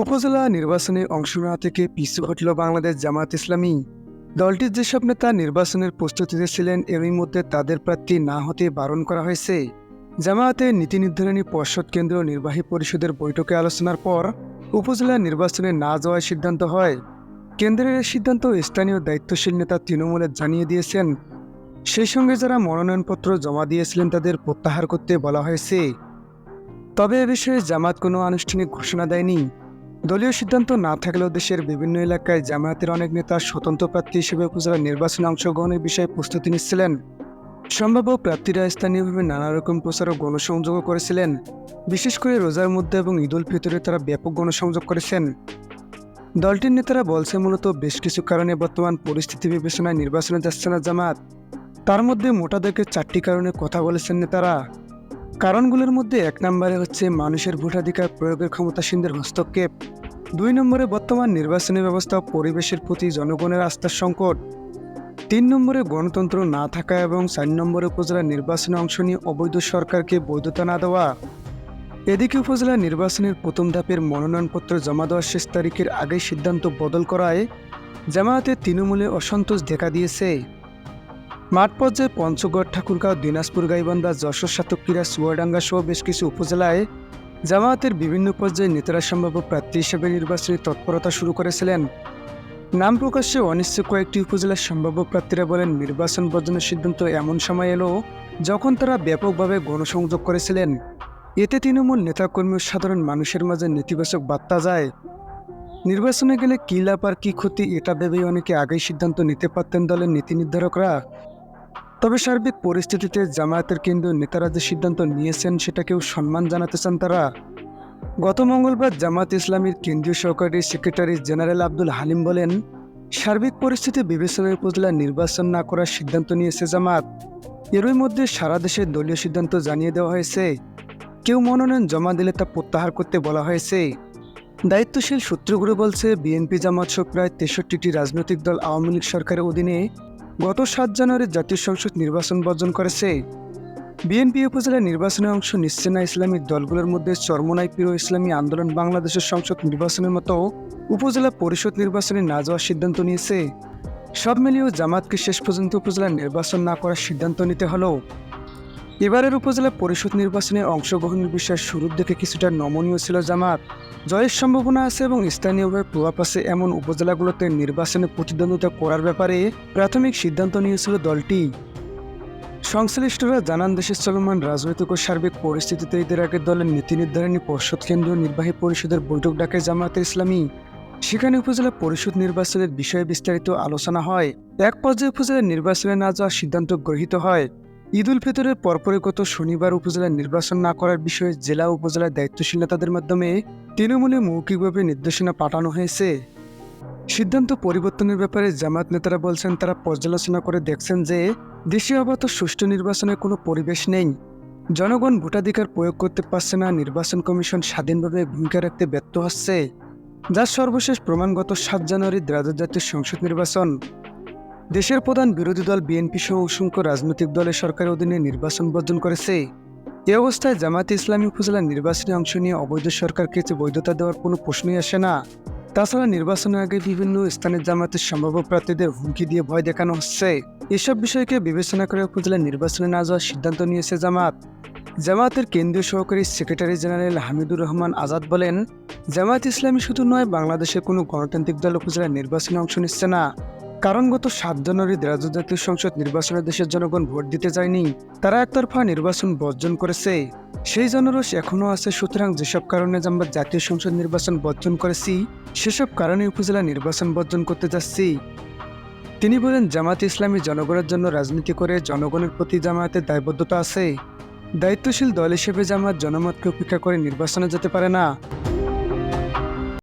উপজেলা নির্বাচনে অংশ নেওয়া থেকে পিছু হটল বাংলাদেশ জামাত ইসলামী। দলটির যেসব নেতা নির্বাচনের প্রস্তুতিতে ছিলেন এরই মধ্যে তাদের প্রার্থী না হতে বারণ করা হয়েছে। জামায়াতের নীতি নির্ধারণী পর্ষদ কেন্দ্র নির্বাহী পরিষদের বৈঠকে আলোচনার পর উপজেলা নির্বাচনে না যাওয়ার সিদ্ধান্ত হয়। কেন্দ্রের সিদ্ধান্ত স্থানীয় দায়িত্বশীল নেতা তৃণমূলে জানিয়ে দিয়েছেন, সেই সঙ্গে যারা মনোনয়নপত্র জমা দিয়েছিলেন তাদের প্রত্যাহার করতে বলা হয়েছে। তবে এ বিষয়ে জামাত কোনো আনুষ্ঠানিক ঘোষণা দেয়নি। দলীয় সিদ্ধান্ত না থাকলেও দেশের বিভিন্ন এলাকায় জামায়াতের অনেক নেতা স্বতন্ত্র প্রার্থী হিসেবে উপজেলা নির্বাচনে অংশগ্রহণের বিষয়ে প্রস্তুতি নিচ্ছিলেন। সম্ভাব্য প্রার্থীরা স্থানীয়ভাবে নানা রকম প্রচার ও গণসংযোগও করেছিলেন। বিশেষ করে রোজার মধ্যে এবং ঈদ উল ফিতরে তারা ব্যাপক গণসংযোগ করেছেন। দলটির নেতারা বলছে মূলত বেশ কিছু কারণে বর্তমান পরিস্থিতি বিবেচনায় নির্বাচনে যাচ্ছে না জামাত তার মধ্যে মোটা দাগে চারটি কারণে কথা বলেছেন নেতারা। কারণগুলোর মধ্যে এক নম্বরে হচ্ছে মানুষের ভোটাধিকার প্রয়োগের ক্ষমতাসীনদের হস্তক্ষেপ। দুই নম্বরে বর্তমান নির্বাচনী ব্যবস্থা পরিবেশের প্রতি জনগণের আস্থার সংকট। তিন নম্বরে গণতন্ত্র না থাকা এবং চার নম্বরে উপজেলা নির্বাচনে অংশ নিয়ে অবৈধ সরকারকে বৈধতা না দেওয়া। এদিকে উপজেলা নির্বাচনের প্রথম ধাপের মনোনয়নপত্র জমা দেওয়ার শেষ তারিখের আগেই সিদ্ধান্ত বদল করায় জামায়াতের তৃণমূলে অসন্তোষ দেখা দিয়েছে। মাঠ পর্যায়ে পঞ্চগড় ঠাকুরগাঁও, দিনাজপুর, গাইবান্ধা, যশোর সাতক্ষীরা চুয়াডাঙ্গা সহ বেশ কিছু উপজেলায় জামায়াতের বিভিন্ন পর্যায়ে নেতারা সম্ভাব্য প্রার্থী হিসেবে নির্বাচনী তৎপরতা শুরু করেছিলেন। নাম প্রকাশ্যে অনিশ্চিত কয়েকটি উপজেলার সম্ভাব্য প্রার্থীরা বলেন, নির্বাচন বর্জনের সিদ্ধান্ত এমন সময় এলো যখন তারা ব্যাপকভাবে গণসংযোগ করেছিলেন। এতে তৃণমূল নেতাকর্মী ও সাধারণ মানুষের মাঝে নেতিবাচক বার্তা যায়। নির্বাচনে গেলে কী লাভ আর কী ক্ষতি এটা ভেবেই অনেকে আগেই সিদ্ধান্ত নিতে পারতেন দলের নীতি নির্ধারকরা। তবে সার্বিক পরিস্থিতিতে জামায়াতের কেন্দ্রীয় নেতারা যে সিদ্ধান্ত নিয়েছেন সেটাকেও সম্মান জানাতে চান তারা। গত মঙ্গলবার জামাত ইসলামীর কেন্দ্রীয় সহকারী সেক্রেটারি জেনারেল আব্দুল হালিম বলেন, সার্বিক পরিস্থিতি বিবেচনায় উপজেলা নির্বাচন না করার সিদ্ধান্ত নিয়েছে জামাত এরই মধ্যে সারা দেশে দলীয় সিদ্ধান্ত জানিয়ে দেওয়া হয়েছে। কেউ মনোনয়ন জমা দিলে তা প্রত্যাহার করতে বলা হয়েছে। দায়িত্বশীল সূত্রগুলো বলছে, বিএনপি জামাত সহ প্রায় তেষট্টিটি রাজনৈতিক দল আওয়ামী লীগ সরকারের অধীনে গত সাত জানুয়ারি জাতীয় সংসদ নির্বাচন বর্জন করেছে। বিএনপি উপজেলা নির্বাচনে অংশ নিচ্ছে না ইসলামিক দলগুলোর মধ্যে চরমনাই প্রিয় ইসলামী আন্দোলন বাংলাদেশের সংসদ নির্বাচনের মতো উপজেলা পরিষদ নির্বাচনে না যাওয়ার সিদ্ধান্ত নিয়েছে। সব মিলিয়েও জামাতকে শেষ পর্যন্ত উপজেলা নির্বাচন না করার সিদ্ধান্ত নিতে হলো এবারের উপজেলা পরিষদ নির্বাচনে অংশগ্রহণের বিষয়ে শুরুর দিকে কিছুটা নমনীয় ছিল জামাত। জয়ের সম্ভাবনা আছে এবং স্থানীয়ভাবে প্রভাব আছে এমন উপজেলাগুলোতে নির্বাচনে প্রতিদ্বন্দ্বিতা করার ব্যাপারে প্রাথমিক সিদ্ধান্ত নিয়েছিল দলটি। সংশ্লিষ্টরা জানান দেশের চলমান রাজনৈতিক ও সার্বিক পরিস্থিতিতে ঈদের আগে দলের নীতি নির্ধারণী পর্ষদ কেন্দ্রীয় নির্বাহী পরিষদের বৈঠক ডাকে জামায়াতে ইসলামী। সেখানে উপজেলা পরিষদ নির্বাচনের বিষয়ে বিস্তারিত আলোচনা হয়। এক পর্যায়ে উপজেলা নির্বাচনে না যাওয়ার সিদ্ধান্ত গৃহীত হয়। ঈদ উল ফিতরের পরপরই গত শনিবার উপজেলা নির্বাচন না করার বিষয়ে জেলা উপজেলার দায়িত্বশীল নেতাদের মাধ্যমে তৃণমূলে মৌখিকভাবে নির্দেশনা পাঠানো হয়েছে। সিদ্ধান্ত পরিবর্তনের ব্যাপারে জামাত নেতারা বলছেন, তারা পর্যালোচনা করে দেখছেন যে দেশে আপাতত সুষ্ঠু নির্বাচনের কোনো পরিবেশ নেই। জনগণ ভোটাধিকার প্রয়োগ করতে পারছে না, নির্বাচন কমিশন স্বাধীনভাবে ভূমিকা রাখতে ব্যর্থ হচ্ছে। যার সর্বশেষ প্রমাণগত সাত জানুয়ারি দ্বাদশ জাতীয় সংসদ নির্বাচন। দেশের প্রধান বিরোধী দল বিএনপি সহ অসংখ্য রাজনৈতিক দলের সরকারের অধীনে নির্বাচন বর্জন করেছে। এ অবস্থায় জামাতে ইসলামী উপজেলা নির্বাচনে অংশ নিয়ে অবৈধ সরকারকে যে বৈধতা দেওয়ার কোনো প্রশ্নই আসে না, তাছাড়া নির্বাচনের আগে বিভিন্ন স্থানের জামাতের সম্ভাব্য প্রার্থীদের হুমকি দিয়ে ভয় দেখানো হচ্ছে। এসব বিষয়কে বিবেচনা করে উপজেলা নির্বাচনে না যাওয়ার সিদ্ধান্ত নিয়েছে জামাত জামাতের কেন্দ্রীয় সহকারী সেক্রেটারি জেনারেল হামিদুর রহমান আজাদ বলেন, জামায়াত ইসলামী শুধু নয়, বাংলাদেশের কোনো গণতান্ত্রিক দল উপজেলা নির্বাচনে অংশ নিচ্ছে না। কারণ গত সাত জানুয়ারি রাজ্য জাতীয় সংসদ নির্বাচনে দেশের জনগণ ভোট দিতে যায়নি, তারা একতরফা নির্বাচন বর্জন করেছে। সেই জনরস এখনও আছে, সুতরাং যেসব কারণে আমরা জাতীয় সংসদ নির্বাচন বর্জন করেছি, সেসব কারণে উপজেলা নির্বাচন বর্জন করতে যাচ্ছি। তিনি বলেন জামাত ইসলামী জনগণের জন্য রাজনীতি করে জনগণের প্রতি জামায়াতের দায়বদ্ধতা আছে। দায়িত্বশীল দল হিসেবে জামাত জনমতকে উপেক্ষা করে নির্বাচনে যেতে পারে না।